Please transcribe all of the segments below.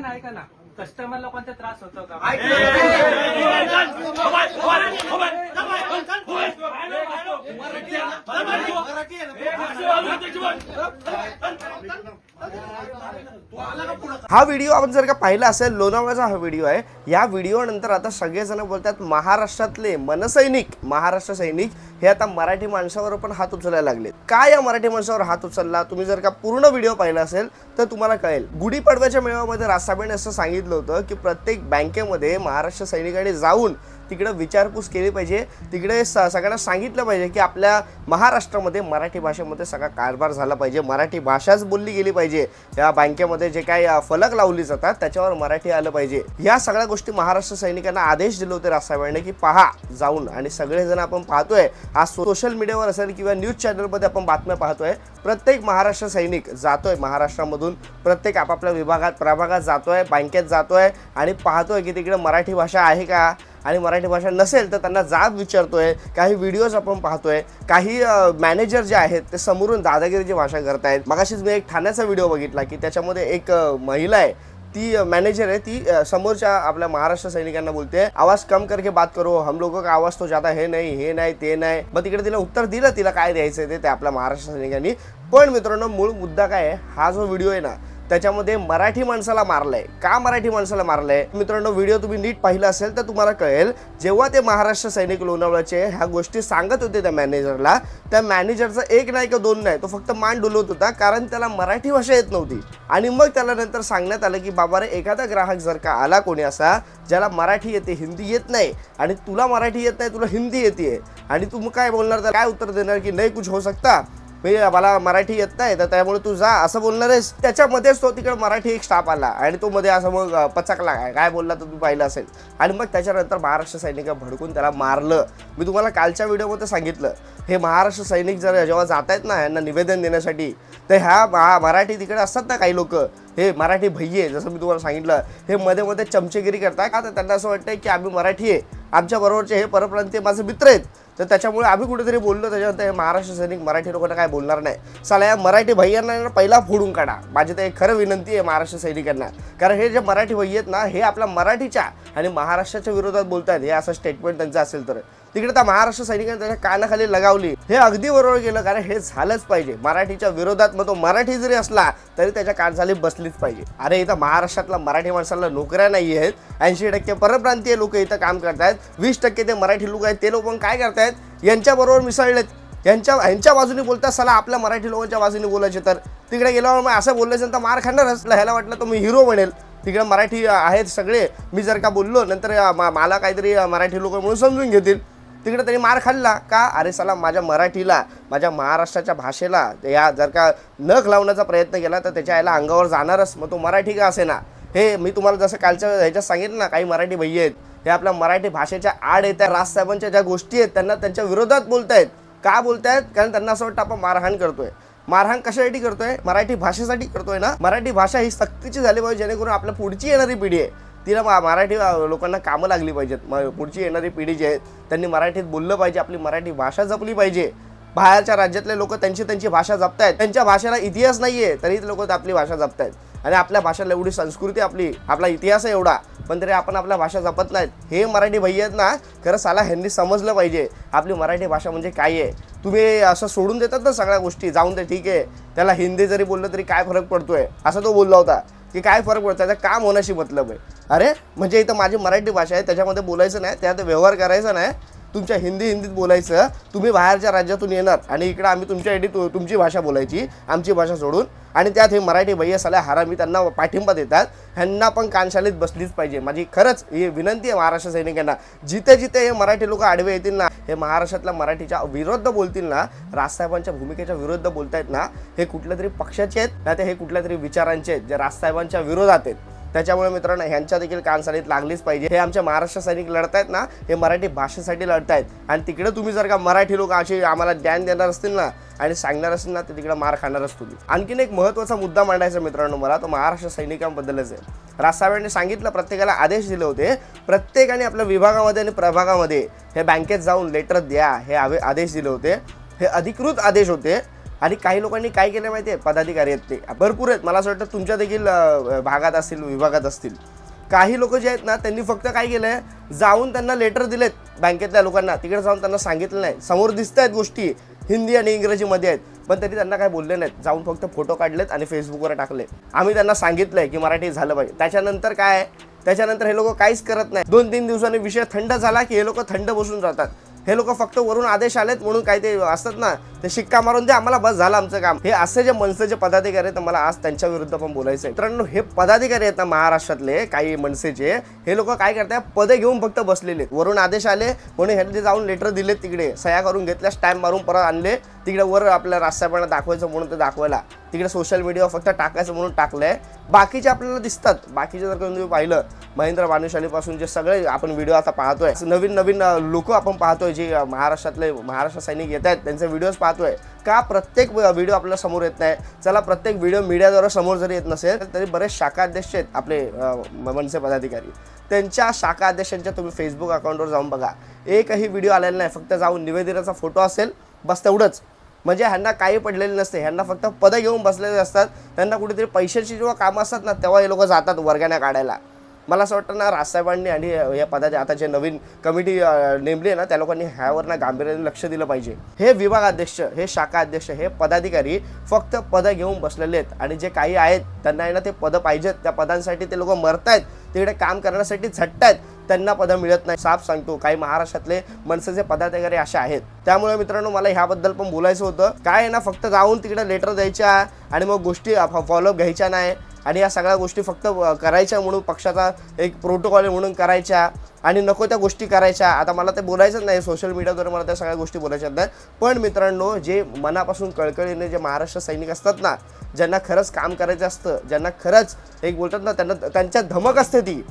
ना ऐका ना. कस्टमर लोकांचा त्रास होतो का? हा व्हिडिओ आपण जर का पाहिला असेल लोणावळ्याचा हा व्हिडिओ आहे. या व्हिडिओ नंतर आता सगळेजण बोलतात महाराष्ट्रातले मनसैनिक महाराष्ट्र सैनिक हे आता मराठी माणसावर पण हात उचलायला लागले काय या मराठी माणसावर हात उचलला? तुम्ही जर का पूर्ण व्हिडिओ पाहिला असेल तर तुम्हाला कळेल. गुढीपाडव्याच्या मेळाव्यामध्ये रासाबेने असं सांगितलं होतं की प्रत्येक बँकेमध्ये महाराष्ट्र सैनिकांनी जाऊन तिकडं विचारपूस केली पाहिजे. तिकडे स सगळ्यांना सांगितलं पाहिजे की आपल्या महाराष्ट्रामध्ये मराठी भाषेमध्ये सगळा कारभार झाला पाहिजे. मराठी भाषाच बोलली गेली पाहिजे. या बँकेमध्ये जे काही फलक लावली जातात त्याच्यावर मराठी आलं पाहिजे. या सगळ्या गोष्टी महाराष्ट्र सैनिकांना आदेश दिले होते रासाहेबांनी की पहा जाऊन आणि सगळेजण आपण पाहतोय. आज सोशल मीडियावर असेल किंवा न्यूज चॅनलमध्ये आपण बातम्या पाहतोय प्रत्येक महाराष्ट्र सैनिक जातोय महाराष्ट्रामधून. प्रत्येक आपापल्या विभागात प्रभागात जातोय बँकेत जातोय आणि पाहतोय की तिकडे मराठी भाषा आहे का? आणि मराठी भाषा नसेल तर त्यांना जाब विचारतोय काही व्हिडिओज आपण पाहतोय काही मॅनेजर जे आहेत ते समोरून दादागिरीची भाषा करतायत. मगाशीच मी एक ठाण्याचा व्हिडिओ बघितला की त्याच्यामध्ये एक महिला आहे. ती मॅनेजर आहे. ती समोरच्या आपल्या महाराष्ट्र सैनिकांना बोलते आवाज कम करके बात करो. हम लोगों का आवाज तो जाता हे नाही हे नाही ते नाही. मग तिकडे तिला उत्तर दिलं तिला काय द्यायचं ते ते आपल्या महाराष्ट्र सैनिकांनी. पण मित्रांनो मूळ मुद्दा काय आहे? हा जो व्हिडिओ आहे ना त्याच्यामध्ये मराठी माणसाला मारलंय. का मराठी माणसाला मारलंय? मित्रांनो व्हिडिओ तुम्ही नीट पाहिला असेल तर तुम्हाला कळेल जेव्हा ते महाराष्ट्र सैनिक लोणावळ्याचे ह्या गोष्टी सांगत होते त्या मॅनेजरला त्या मॅनेजरचा एक नाही किंवा दोन नाही तो फक्त मान डुलवत होता कारण त्याला मराठी भाषा येत नव्हती. आणि मग त्याला नंतर सांगण्यात आलं की बाबा रे एखादा ग्राहक जर का आला कोणी असा ज्याला मराठी येते हिंदी येत नाही आणि तुला मराठी येत नाही तुला हिंदी येते आणि तू काय बोलणार तर काय उत्तर देणार की नाही कुछ हो सकता. मी मला मराठी येत नाही तर त्यामुळे तू जा. असं बोलणार आहेस त्याच्यामध्येच तो तिकडे मराठी एक स्टाफ आला आणि तो मध्ये असं मग पचकला. काय काय बोलला तर तू पाहिलं असेल. आणि मग त्याच्यानंतर महाराष्ट्र सैनिक भडकून त्याला मारलं. मी तुम्हाला कालच्या व्हिडिओमध्ये सांगितलं हे महाराष्ट्र सैनिक जर जेव्हा जात आहेत ना यांना निवेदन देण्यासाठी तर ह्या महा- मराठी तिकडे असतात ना काही लोक हे मराठी भैये जसं मी तुम्हाला सांगितलं हे मध्ये मध्ये चमचेगिरी करतात. का तर त्यांना असं वाटतं की आम्ही मराठी आहे. आमच्या बरोबरचे हे परप्रांतीय माझे मित्र आहेत. तर त्याच्यामुळे आम्ही कुठेतरी बोललो त्याच्यानंतर हे महाराष्ट्र सैनिक मराठी लोकांना काय बोलणार नाही. चला या मराठी भैयांना पहिला फोडून काढा. माझी तर एक खरं विनंती आहे महाराष्ट्र सैनिकांना. कारण हे जे मराठी भैय आहेत ना हे आपल्या मराठीच्या आणि महाराष्ट्राच्या विरोधात बोलत आहेत हे असं स्टेटमेंट त्यांचं असेल तर. तिकडे त्या महाराष्ट्र सैनिकांनी त्याच्या कानाखाली लगावली. हे अगदी बरोबर गेलं कारण हे झालंच पाहिजे. मराठीच्या विरोधात मग तो मराठी जरी असला तरी त्याच्या कानसाली बसलीच पाहिजे. अरे इथं महाराष्ट्रातला मराठी माणसाला नोकऱ्या नाही आहेत. ऐंशी टक्के परप्रांतीय लोक इथं काम करतायत. वीस टक्के ते मराठी लोक आहेत. ते लोक पण काय करतायत? यांच्याबरोबर मिसळलेत. यांच्या यांच्या बाजूने बोलतात सला आपल्या मराठी लोकांच्या बाजूने बोलायचे तर. तिकडे गेल्यावर मग असं बोलल्याचं तर मार खाणारच ह्याला वाटलं तर मी हिरो बनेल. तिकडे मराठी आहेत सगळे. मी जर का बोललो नंतर मा- मला काहीतरी मराठी लोक म्हणून समजून घेतील. तिकडे त्यांनी मार खाल्ला. का? अरे सला माझ्या मराठीला माझ्या महाराष्ट्राच्या भाषेला या जर का नख लावण्याचा प्रयत्न केला तर त्याच्या आईला अंगावर जाणारच. मग तो मराठी का असे ना हे मी तुम्हाला जसं कालच्या ह्याच्यात सांगितलं ना काही मराठी भैया आहेत हे आपल्या मराठी भाषेच्या आड येत त्या राजसाहेबांच्या ज्या गोष्टी आहेत त्यांना त्यांच्या विरोधात बोलतायत. का बोलतायत? कारण त्यांना असं वाटतं आपण मारहाण करतोय. मारहाण कशासाठी करतोय? मराठी भाषेसाठी करतोय ना? मराठी भाषा ही सक्तीची झाली पाहिजे जेणेकरून आपल्या पुढची येणारी पिढी आहे. तिला मा- मराठी लोकांना कामं लागली पाहिजेत. म- पुढची येणारी पिढी जी आहे त्यांनी मराठीत बोललं पाहिजे आपली मराठी भाषा जपली पाहिजे. बाहेरच्या राज्यातले लोक त्यांची त्यांची भाषा जपतायत. त्यांच्या भाषेला इतिहास नाहीये तरी लोक आपली भाषा जपतायत. आणि आपल्या भाषेला एवढी संस्कृती आपली आपला इतिहास आहे एवढा पण तरी आपण आपल्या भाषा जपत नाहीत. हे मराठी भाई आहेत ना खरं साला ह्यांनी समजलं पाहिजे. आपली मराठी भाषा म्हणजे काय आहे? तुम्ही असं सोडून देतात ना सगळ्या गोष्टी जाऊन ते ठीक आहे. त्याला हिंदी जरी बोललं तरी काय फरक पडतोय? असं तो बोलला होता. की काय फरक पडतो? त्याचं काम होण्याशी मतलब आहे अरे म्हणजे इथं माझी मराठी भाषा आहे त्याच्यामध्ये बोलायचं नाही त्यात व्यवहार करायचा नाही. तुमच्या हिंदी हिंदीत बोलायचं तुम्ही बाहेरच्या राज्यातून येणार आणि इकडं आम्ही तुमच्या तु तुमची भाषा बोलायची आमची भाषा सोडून. आणि त्यात हे मराठी भैया साल्या हारामी त्यांना पाठिंबा देतात. ह्यांना पण कानशालीत बसलीच पाहिजे. माझी खरंच ही विनंती आहे महाराष्ट्र सैनिकांना. जिथे जिथे हे मराठी लोक आडवे येतील ना हे महाराष्ट्रातल्या मराठीच्या विरुद्ध बोलतील ना राजसाहेबांच्या भूमिकेच्या विरुद्ध बोलतायत ना हे कुठल्या तरी पक्षाचे आहेत ना ते हे कुठल्या तरी विचारांचे आहेत जे राजसाहेबांच्या विरोधात आहेत. त्याच्यामुळे मित्रांनो ह्यांच्या देखील कानसालीत लागलीच पाहिजे. हे आमच्या महाराष्ट्र सैनिक लढतायत ना हे मराठी भाषेसाठी लढतायत. आणि तिकडे तुम्ही जर का मराठी लोक अशी आम्हाला ज्ञान देणार असतील ना आणि सांगणार असतील ना ते तिकडे मार खाणारच तुम्ही आणखीन एक महत्त्वाचा मुद्दा मांडायचा मित्रांनो मला तो महाराष्ट्र सैनिकांबद्दलच आहे. राजसाहेबांनी सांगितलं प्रत्येकाला आदेश दिले होते प्रत्येकाने आपल्या विभागामध्ये आणि प्रभागामध्ये हे बँकेत जाऊन लेटर द्या हे आवे- आदेश दिले होते. हे अधिकृत आदेश होते. आणि काही लोकांनी काय केलं माहिती आहे पदाधिकारी आहेत ते. भरपूर आहेत. मला असं वाटतं तुमच्या देखील भागात असतील विभागात असतील. काही लोक जे आहेत ना त्यांनी फक्त काय केलं आहे जाऊन त्यांना लेटर दिलेत बँकेतल्या लोकांना. तिकडे जाऊन त्यांना सांगितलं नाही. समोर दिसत आहेत गोष्टी. हिंदी आणि इंग्रजीमध्ये आहेत. पण तरी त्यांना काय बोलले नाहीत. जाऊन फक्त फोटो काढलेत आणि फेसबुकवर टाकले. आम्ही त्यांना सांगितलं आहे की मराठी झालं पाहिजे. त्याच्यानंतर काय? आहे? त्याच्यानंतर हे लोक काहीच करत नाही दोन तीन दिवसांनी विषय थंड झाला की हे लोक थंड बसून जातात हे लोक फक्त वरून आदेश आलेत म्हणून काही ते असतात ना ते शिक्का मारून द्या आम्हाला बस झालं आमचं काम. हे असे जे मनसेचे पदाधिकारी आहेत मला आज त्यांच्या विरुद्ध पण बोलायचं आहे. मित्रांनो हे पदाधिकारी आहेत ना महाराष्ट्रातले काही मनसेचे हे लोक काय करतात पदे घेऊन फक्त बसलेले वरून आदेश आले म्हणून ह्यांनी जाऊन लेटर दिले तिकडे सह्या करून घेतल्या स्टॅम्प मारून परत आणले. तिकडे वर आपल्या रास्त्यापणा दाखवायचं म्हणून ते दाखवायला. तिकडे सोशल मीडियावर फक्त टाकायचं म्हणून टाकलं आहे बाकीचे आपल्याला दिसतात. बाकीचे जर का तुम्ही पाहिलं महेंद्र भानुशालीपासून जे सगळे आपण व्हिडिओ आता पाहतोय नवीन नवीन लोक आपण पाहतोय जे महाराष्ट्रातले महाराष्ट्र सैनिक येत आहेत त्यांचे व्हिडिओज पाहतोय. का प्रत्येक व्हिडिओ आपल्यासमोर येत नाही? चला प्रत्येक व्हिडिओ मीडियाद्वारे समोर जरी येत नसेल तरी बरेच शाखा अध्यक्ष आहेत आपले मनसे पदाधिकारी. त्यांच्या शाखा अध्यक्षांच्या तुम्ही फेसबुक अकाउंटवर जाऊन बघा. एकही व्हिडिओ आलेला नाही फक्त जाऊन निवेदनाचा फोटो असेल बस तेवढंच. म्हणजे ह्यांना काही पडलेले नसते. ह्यांना फक्त पदं घेऊन बसलेले असतात. त्यांना कुठेतरी पैशाची जेव्हा कामं असतात ना तेव्हा हे लोक जातात वर्गाने काढायला. मला असं वाटतं ना राजसाहेबांनी आणि या पदाचे आता जे नवीन कमिटी नेमली आहे ना त्या लोकांनी ह्यावर ना गांभीर्याने लक्ष दिलं पाहिजे. हे विभाग अध्यक्ष हे शाखा अध्यक्ष हे पदाधिकारी फक्त पदं घेऊन बसलेले आहेत. आणि जे काही आहेत त्यांना आहे ना ते पदं पाहिजेत. त्या पदांसाठी ते लोक मरतायत. तिकडे काम करण्यासाठी झटतायत त्यांना पदं मिळत नाही. साफ सांगतो काही महाराष्ट्रातले मनसेचे पदाधिकारी असे आहेत. त्यामुळे मित्रांनो मला ह्याबद्दल पण बोलायचं होतं. काय आहे ना फक्त जाऊन तिकडे लेटर द्यायच्या आणि मग गोष्टी फॉलोअप घ्यायच्या नाही. आणि या सगळ्या गोष्टी फक्त करायच्या म्हणून पक्षाचा एक प्रोटोकॉल म्हणून करायच्या आणि नको त्या गोष्टी करायच्या. आता मला ते बोलायचंच नाही सोशल मीडियाद्वारे मला त्या सगळ्या गोष्टी बोलायच्या नाही. पण मित्रांनो जे मनापासून कळकळीने जे महाराष्ट्र सैनिक असतात ना ज्यांना खरंच काम करायचं असतं ज्यांना खरंच एक बोलतात ना त्यांना त्यांच्या धमक असते ती.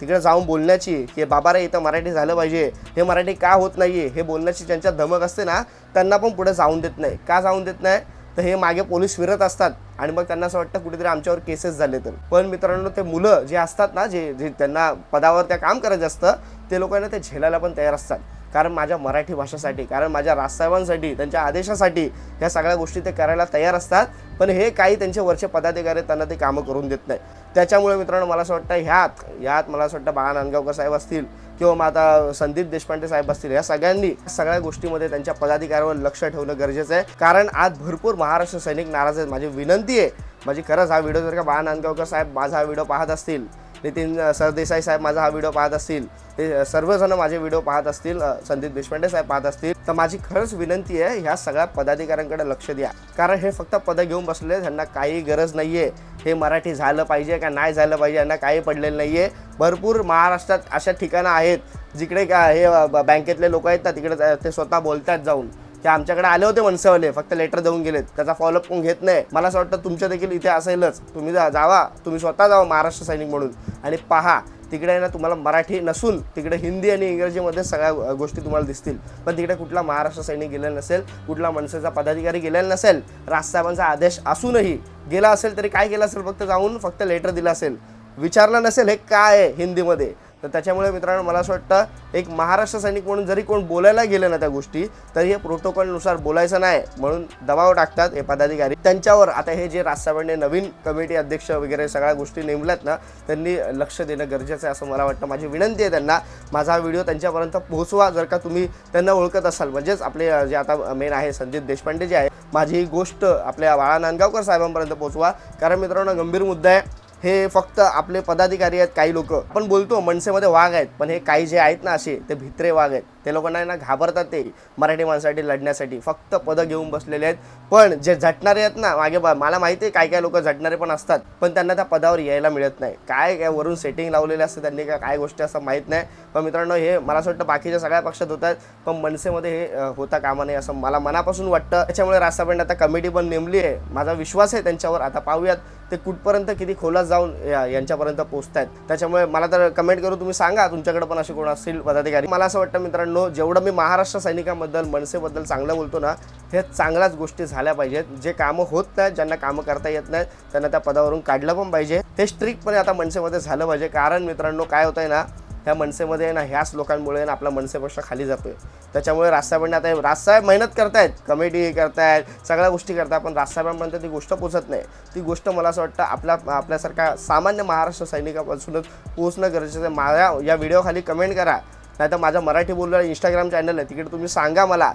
तिकडे जाऊन बोलण्याची की बाबा रे इथं मराठी झालं पाहिजे. हे मराठी का होत नाही आहे हे बोलण्याची ज्यांच्या धमक असते ना त्यांना पण पुढे जाऊन देत नाही. का जाऊन देत नाही? तर हे मागे पोलीस फिरत असतात आणि मग त्यांना असं वाटतं कुठेतरी आमच्यावर केसेस झाले तर. पण मित्रांनो ते मुलं जे असतात ना जे जे त्यांना पदावर त्या काम करायचं असतं ते लोकांना ते झेलायला पण तयार असतात. कारण माझ्या मराठी भाषेसाठी कारण माझ्या राजसाहेबांसाठी त्यांच्या आदेशासाठी ह्या सगळ्या गोष्टी ते करायला तयार असतात. पण हे काही त्यांचे वरचे पदाधिकारी त्यांना ते कामं करून देत नाही त्याच्यामुळे मित्रांनो मला असं वाटतं ह्यात ह्यात मला असं वाटतं बाळा नांदगावकर साहेब असतील किंवा मग आता संदीप देशपांडे साहेब असतील या सगळ्यांनी सगळ्या गोष्टीमध्ये त्यांच्या पदाधिकाऱ्यावर लक्ष ठेवणं गरजेचं आहे. कारण आज भरपूर महाराष्ट्र सैनिक नाराज आहेत. माझी विनंती आहे माझी खरंच हा व्हिडिओ जर का बाळा नांदगावकर साहेब माझा हा व्हिडिओ पाहत असतील नितीन सरदेसाई साहेब माझा हा व्हिडिओ पाहत असतील. ते सर्वजण माझे व्हिडिओ पाहत असतील संदीप देशपांडे साहेब पाहत असतील. तर माझी खरंच विनंती आहे ह्या सगळ्या पदाधिकाऱ्यांकडे लक्ष द्या. कारण हे फक्त पदं घेऊन बसले त्यांना काही गरज नाही आहे हे मराठी झालं पाहिजे का नाही झालं पाहिजे यांना काही पडलेलं नाही आहे भरपूर महाराष्ट्रात अशा ठिकाणं आहेत जिकडे का हे ब- बँकेतले लोक आहेत ना तिकडे ते स्वतः बोलतात जाऊन. ते आमच्याकडे आले होते मनसेवाले फक्त लेटर देऊन गेलेत. त्याचा फॉलोअप कोण घेत नाही. मला असं वाटतं तुमच्या देखील इथे असेलच. तुम्ही जा जावा. तुम्ही स्वतः जावा महाराष्ट्र सैनिक म्हणून. आणि पहा तिकडे ना तुम्हाला मराठी नसून तिकडे हिंदी आणि इंग्रजीमध्ये सगळ्या गोष्टी तुम्हाला दिसतील. पण तिकडे कुठला महाराष्ट्र सैनिक गेलेला नसेल कुठला मनसेचा पदाधिकारी गेलेला नसेल राजसाहेबांचा आदेश असूनही गेला असेल तरी काय केलं असेल फक्त जाऊन फक्त लेटर दिलं असेल. विचारलं नसेल हे काय आहे हिंदीमध्ये. तर त्याच्यामुळे मित्रांनो मला असं वाटतं एक महाराष्ट्र सैनिक म्हणून जरी कोण बोलायला गेलं ना त्या गोष्टी तरी हे प्रोटोकॉलनुसार बोलायचं नाही. म्हणून दबाव टाकतात हे पदाधिकारी. त्यांच्यावर आता हे जे राजसाहेबांनी नवीन कमिटी अध्यक्ष वगैरे सगळ्या गोष्टी नेमल्यात ना त्यांनी लक्ष देणं गरजेचं आहे असं मला वाटतं. माझी विनंती आहे त्यांना माझा हा व्हिडिओ त्यांच्यापर्यंत पोहोचवा जर का तुम्ही त्यांना ओळखत असाल. म्हणजेच आपले जे आता मेन आहे संदीप देशपांडे जे आहे माझी ही गोष्ट आपल्या बाळा नांदगावकर साहेबांपर्यंत पोहोचवा. कारण मित्रांनो गंभीर मुद्दा आहे. हे फक्त आपले पदाधिकारी आहेत काही लोक. आपण बोलतो मनसेमध्ये वाघ आहेत पण हे काही जे आहेत ना असे ते भित्रे वाघ आहेत. ते लोकांना ना घाबरतात ते मराठी माणसासाठी लढण्यासाठी. फक्त पदं घेऊन बसलेले आहेत. पण जे झटणारे आहेत ना मागे बा- मला माहिती आहे काय काय लोक झटणारे पण असतात पण त्यांना त्या पदावर यायला मिळत नाही. काय काय वरून सेटिंग लावलेले असतं त्यांनी काय काय गोष्टी असं माहीत नाही. पण मित्रांनो हे मला असं वाटतं बाकीच्या सगळ्या पक्षात होत आहेत पण मनसेमध्ये हे होता कामा नाही असं मला मनापासून वाटतं. त्याच्यामुळे राजसाहेबांनी आता कमिटी पण नेमली आहे. माझा विश्वास आहे त्यांच्यावर. आता पाहूयात ते कुठपर्यंत किती खोलात जाऊन या- यांच्यापर्यंत आहेत त्याच्यामुळे मला तर कमेंट करून तुम्ही सांगा तुमच्याकडे पण असे कोण असतील पदाधिकारी. मला असं वाटतं मित्रांनो जेवढं मी महाराष्ट्र सैनिकांबद्दल मनसेबद्दल चांगलं बोलतो ना हे चांगल्याच गोष्टी झाल्या पाहिजेत. जे कामं होत नाहीत ज्यांना कामं करता येत नाहीत त्यांना त्या पदावरून काढलं पण पाहिजे. हे स्ट्रिक्टपणे आता मनसेमध्ये झालं पाहिजे. कारण मित्रांनो काय होतंय ना ह्या मनसेमध्ये ना ह्याच लोकांमुळे ना आपला मनसेपेक्षा खाली जातो आहे त्याच्यामुळे राजसाहेबांनी आता राजसाहेब मेहनत करतायत कमेडी करतायत सगळ्या गोष्टी करतायत पण राजसाहेबांपर्यंत ती गोष्ट पोचत नाही. ती गोष्ट मला असं वाटतं आपल्या आपल्यासारख्या सामान्य महाराष्ट्र सैनिकापासूनच पोहोचणं गरजेचं आहे. माझ्या या व्हिडिओखाली कमेंट करा. नाही तर माझा मराठी बोलणारा इंस्टाग्राम चॅनल आहे. तिकडे तुम्ही सांगा मला.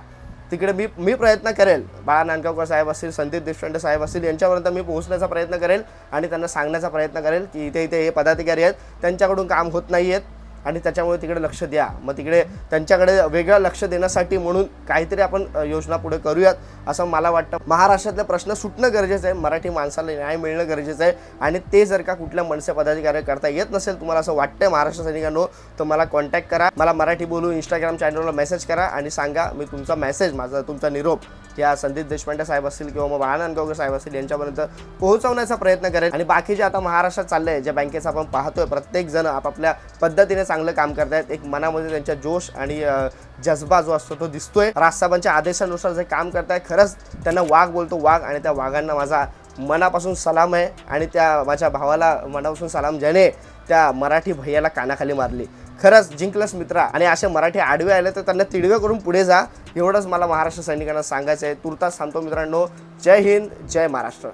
तिकडे मी मी प्रयत्न करेल. बाळा नांदगावकर साहेब असतील संदीप देशपांडे साहेब असतील यांच्यापर्यंत मी पोहोचण्याचा प्रयत्न करेल आणि त्यांना सांगण्याचा प्रयत्न करेल की इथे इथे हे पदाधिकारी आहेत. त्यांच्याकडून काम होत नाही आहेत आणि त्याच्यामुळे तिकडे लक्ष द्या. मग तिकडे त्यांच्याकडे वेगळं लक्ष देण्यासाठी म्हणून काहीतरी आपण योजना पुढे करूयात असं मला वाटतं. महाराष्ट्रातले प्रश्न सुटणं गरजेचं आहे. मराठी माणसाला न्याय मिळणं गरजेचं आहे. आणि ते जर का कुठल्या मनसे पदाधिकारी करता येत नसेल तुम्हाला असं वाटतंय महाराष्ट्र सैनिकांनो तर मला कॉन्टॅक्ट करा. मला मराठी बोलू इंस्टाग्राम चॅनलवर मेसेज करा आणि सांगा मी तुमचा मेसेज माझा तुमचा निरोप या संदीप देशपांडे साहेब असतील किंवा मग बाळानंदगावकर साहेब असतील यांच्यापर्यंत पोहोचवण्याचा प्रयत्न करेल आणि बाकी जे आता महाराष्ट्रात चाललंय आहे ज्या बँकेचं आपण पाहतोय प्रत्येक जण आपापल्या पद्धतीने चांगलं काम करतायत. एक मनामध्ये त्यांच्या जोश आणि जज्बा जो असतो तो दिसतोय. राजसाहेबांच्या आदेशानुसार जे काम करताय खरंच त्यांना वाघ बोलतो वाघ आणि त्या वाघांना माझा मनापासून सलाम आहे आणि त्या माझ्या भावाला मनापासून सलाम ज्याने त्या मराठी भैयाला कानाखाली मारली. खरंच जिंकलंच मित्रा आणि असे मराठी आडवे आले तर त्यांना तिडवे करून पुढे जा. एवढंच मला महाराष्ट्र सैनिकांना सांगायचं आहे तुर्तास सांगतो मित्रांनो. जय हिंद जय महाराष्ट्र.